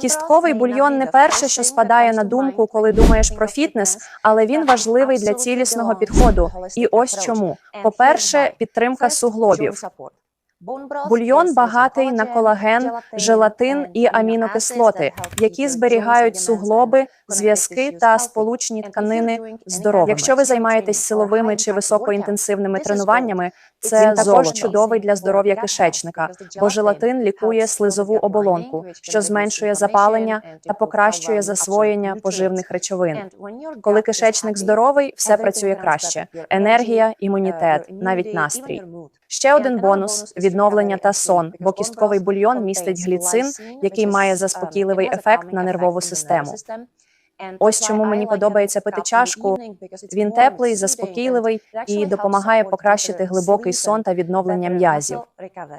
Кістковий бульйон не перше, що спадає на думку, коли думаєш про фітнес, але він важливий для цілісного підходу. І ось чому: по-перше, підтримка суглобів. Бульйон багатий на колаген, желатин і амінокислоти, які зберігають суглоби, зв'язки та сполучні тканини здоровими. Якщо ви займаєтесь силовими чи високоінтенсивними тренуваннями, це золото. чудовий для здоров'я кишечника, бо желатин лікує слизову оболонку, що зменшує запалення та покращує засвоєння поживних речовин. Коли кишечник здоровий, все працює краще: енергія, імунітет, навіть настрій. Ще один бонус відновлення та сон, бо кістковий бульйон містить гліцин, який має заспокійливий ефект на нервову систему. Ось чому мені подобається пити чашку. Він теплий, заспокійливий і допомагає покращити глибокий сон та відновлення м'язів.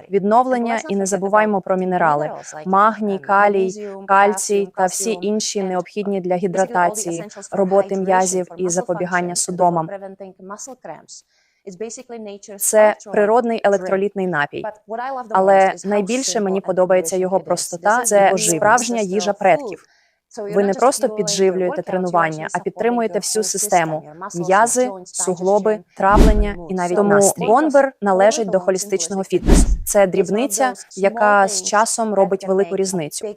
Відновлення і не забуваємо про мінерали: магній, калій, кальцій та всі інші необхідні для гідратації, роботи м'язів і запобігання судомам. Це природний електролітний напій. Але найбільше мені подобається його простота. Це справжня їжа предків. Ви не просто підживлюєте тренування, а підтримуєте всю систему: м'язи, суглоби, травлення і навіть тому настрій. бонбер належить до холістичного фітнесу. Це дрібниця, яка з часом робить велику різницю.